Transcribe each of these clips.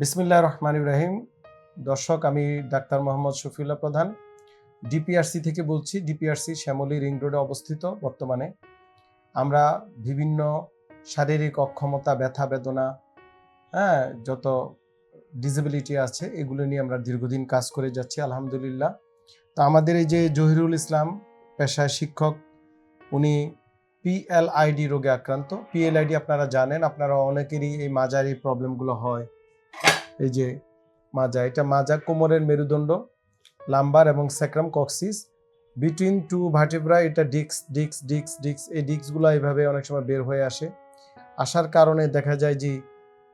বিসমিল্লাহ রহমান ইব্রাহিম দর্শক, আমি ডাক্তার মোহাম্মদ শফিউল্লাহ প্রধান। ডিপিআরসি থেকে বলছি, ডিপিআরসি শ্যামলী রিং রোডে অবস্থিত বর্তমানে। আমরা বিভিন্ন শারীরিক অক্ষমতা, ব্যথা, বেদনা হ্যাঁ যত ডিসেবিলিটি আছে, এগুলো নিয়ে আমরা দীর্ঘদিন কাজ করে যাচ্ছি, আলহামদুলিল্লাহ। তো আমাদের এই যে জহিরুল ইসলাম পেশায় শিক্ষক, উনি পিএলআইডি রোগে আক্রান্ত। পিএলআইডি আপনারা জানেন, আপনারা অনেকেরই এই মাজার প্রবলেমগুলো হয়। এই যে মাজা এটা মাজা কোমরের মেরুদণ্ড লাম্বার এবং sacrum coccyx. Between two vertebra এটা ডিক্স ডিক্স ডিক্স ডিক্স এই ডিক্সগুলো এইভাবে অনেক সময় বের হয়ে আসে। আসার কারণে দেখা যায় যে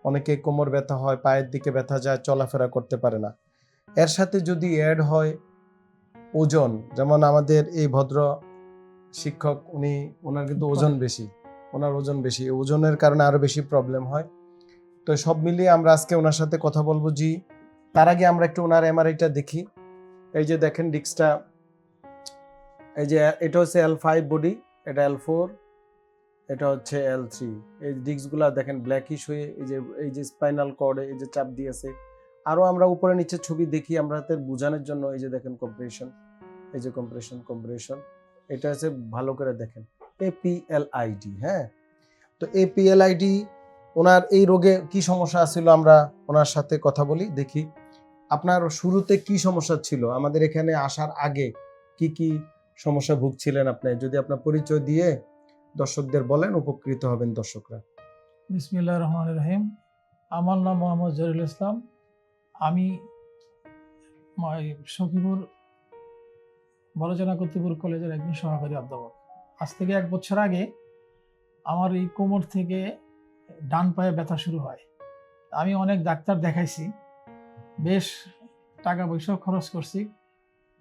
অনেকে কোমর ব্যথা হয় পায়ের দিকে ব্যথা যায় চলাফেরা করতে পারে না। এর সাথে যদি অ্যাড হয় ওজন যেমন আমাদের এই ভদ্র শিক্ষক উনি ওনার কিন্তু ওজন বেশি ওনার ওজন বেশি ওজনের কারণে আরও বেশি প্রবলেম হয়। তো সব মিলিয়ে আমরা আজকে ওনার সাথে কথা বলব জি। তার আগে আমরা একটু ওনার এমআরআইটা দেখি। এই যে দেখেন ডিস্কটা। এই যে এটা হচ্ছে এল ফাইভ বডি এটা এল ফোর এটা হচ্ছে এল থ্রি এই ডিস্কগুলা দেখেন ব্ল্যাকিশ হয়ে এই যে এই যে স্পাইনাল কর্ডে এই যে চাপ দিয়েছে। আরও আমরা উপরে নিচে ছবি দেখি আমরা বোঝানোর জন্য এই যে দেখেন কম্প্রেশন এই যে কম্প্রেশন কম্প্রেশন এটা হচ্ছে ভালো করে দেখেন। এপিএলআইডি হ্যাঁ? তো এপিএলআইডি ওনার এই রোগে কি সমস্যা ছিল আমরা ওনার সাথে কথা বলি, দেখি। আপনার শুরুতে কি সমস্যা ছিল? আমাদের এখানে আসার আগে কি কি সমস্যা ভুগছিলেন আপনি? যদি আপনার পরিচয় দিয়ে দর্শকদের বলেন, উপকৃত হবেন দর্শকরা। বিসমিল্লাহ রহমান রহিম। আমার নাম মোহাম্মদ জহিরুল ইসলাম। আমি সখীপুর, বড়জনা কর্তৃপুর কলেজের একজন সহকারী অধ্যাপক। আজ থেকে এক বছর আগে আমার এই কোমর থেকে ডান পায়ে ব্যথা শুরু হয়। আমি অনেক ডাক্তার দেখাইছি। বেশ টাকা পয়সাও খরচ করছি,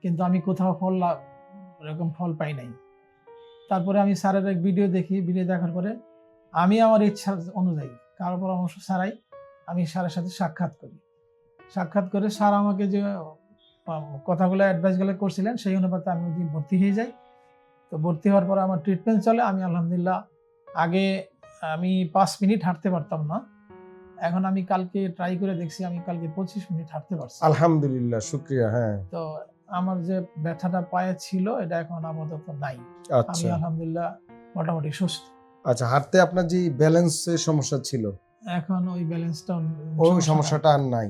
কিন্তু আমি কোথাও ফল এরকম ফল পাই নাই। তারপরে আমি স্যারের এক ভিডিও দেখি, ভিডিও দেখার পরে আমি আমার ইচ্ছা অনুযায়ী, কারও পরামর্শ ছাড়াই আমি স্যারের সাথে সাক্ষাৎ করি। সাক্ষাৎ করে স্যার আমাকে যে কথাগুলো অ্যাডভাইসগুলো করছিলেন, সেই অনুপাতে আমি ভর্তি হয়ে যাই। তো ভর্তি হওয়ার পরে আমার ট্রিটমেন্ট চলে, আমি আলহামদুলিল্লাহ আগে আমি পাঁচ মিনিট হাঁটতে পারতাম না। এখন আমি কালকে ট্রাই করে দেখছি আমি কালকে পঁচিশ মিনিট হাঁটতে পারছি। আলহামদুলিল্লাহ শুক্রিয়া হ্যাঁ। তো আমার যে ব্যথাটা পায়ে ছিল এটা এখন আপাতত নাই। আমি আচ্ছা আলহামদুলিল্লাহ মোটামুটি সুস্থ। আচ্ছা হাঁটতে আপনার যে ব্যালেন্সের সমস্যা ছিল? এখন ওই ব্যালেন্সটা ওই সমস্যাটা আর নাই।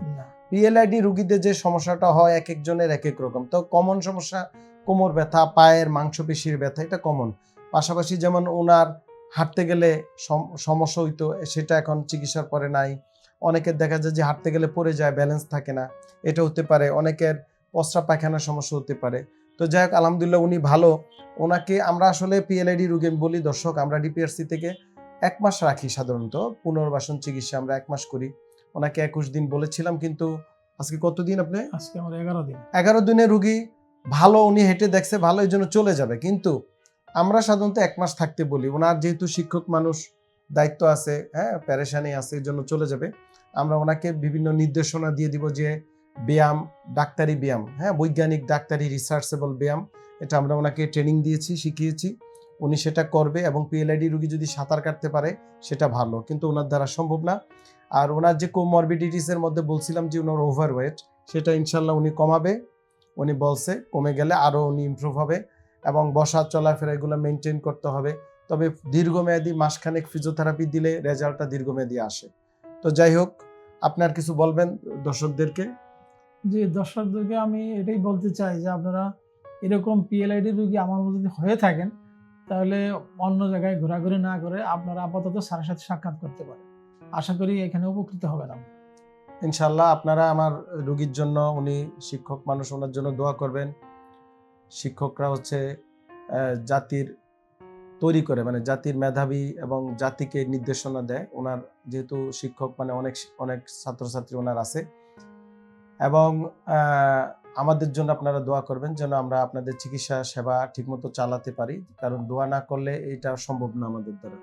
পিএলআইডি রুগীদের যে সমস্যাটা হয় এক একজনের এক এক রকম। তো কমন সমস্যা কোমর ব্যথা পায়ের মাংসপেশির ব্যথা এটা কমন পাশাপাশি যেমন ওনার হাঁটতে গেলে সম- সমস্যা হইতো সেটা এখন চিকিৎসার পরে নাই। অনেকের দেখা যায় যে হাঁটতে গেলে পড়ে যায় ব্যালেন্স থাকে না। এটা হতে পারে অনেকের প্রস্রাব পায়খানার সমস্যা হতে পারে। তো যাই হোক আলহামদুলিল্লাহ উনি ভালো। ওনাকে আমরা আসলে পিএলআইডি রুগী বলি দর্শক আমরা ডিপিআরসি থেকে এক মাস রাখি সাধারণত। পুনর্বাসন চিকিৎসা আমরা এক মাস করি। ওনাকে একুশ দিন বলেছিলাম কিন্তু আজকে কতদিন আপনি? আজকে আমার এগারো দিন। এগারো দিনের রুগী ভালো উনি হেঁটে দেখছে ভালো এই জন্য চলে যাবে। কিন্তু আমরা সাধারণত এক মাস থাকতে বলি। ওনার যেহেতু শিক্ষক মানুষ, দায়িত্ব আছে হ্যাঁ প্যারেশানি আছে জন্য চলে যাবে। আমরা ওনাকে বিভিন্ন নির্দেশনা দিয়ে দিব যে ব্যায়াম, ডাক্তারি ব্যায়াম হ্যাঁ বৈজ্ঞানিক ডাক্তারি রিসার্চেবল ব্যায়াম, এটা আমরা ওনাকে ট্রেনিং দিয়েছি, শিখিয়েছি। উনি সেটা করবে এবং পিএলআইডি রুগী যদি সাঁতার কাটতে পারে, সেটা ভালো, কিন্তু ওনার দ্বারা সম্ভব না। আর ওনার যে কোমরবিডিটিসের মধ্যে বলছিলাম যে ওনার ওভারওয়েট সেটা ইনশাল্লাহ উনি কমাবে। উনি বলছে কমে গেলে আরও উনি ইম্প্রুভ হবে। এবং বসা চলাফেরা এগুলো মেনটেন করতে হবে। তবে দীর্ঘমেয়াদী মাসখানেক ফিজিওথেরাপি দিলে রেজাল্টটা দীর্ঘমেয়াদী আসে। তো যাই হোক আপনার কিছু বলবেন দর্শকদেরকে? যে দর্শকদেরকে আমি এটাই বলতে চাই যে আপনারা এরকম পিএলআইডি রোগী আমার মতো যদি হয়ে থাকেন তাহলে অন্য জায়গায় ঘোরাঘুরি না করে আপনারা আপাতত স্যারের সাথে সাক্ষাৎ করতে পারেন। আশা করি এখানে উপকৃত হবেন আপনারা। ইনশাল্লাহ আপনারা আমার রুগীর জন্য উনি শিক্ষক মানুষ ওনার জন্য দোয়া করবেন। শিক্ষকরা হচ্ছে আহ, জাতির তৈরি করে মানে জাতির মেধাবী এবং জাতিকে নির্দেশনা দেয়। ওনার যেহেতু শিক্ষক মানে অনেক অনেক ছাত্রছাত্রী ওনার আছে। এবং আমাদের জন্য আপনারা দোয়া করবেন যেন আমরা আপনাদের চিকিৎসা সেবা ঠিকমতো চালাতে পারি। কারণ দোয়া না করলে এটা সম্ভব না আমাদের দ্বারা।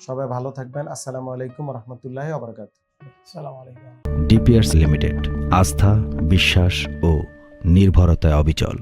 সবাই ভালো থাকবেন। আসসালামু আলাইকুম রহমতুল্লাহ আবরকাত ডিপিআরস লিমিটেড আস্থা বিশ্বাস ও নির্ভরতায় অবিচল।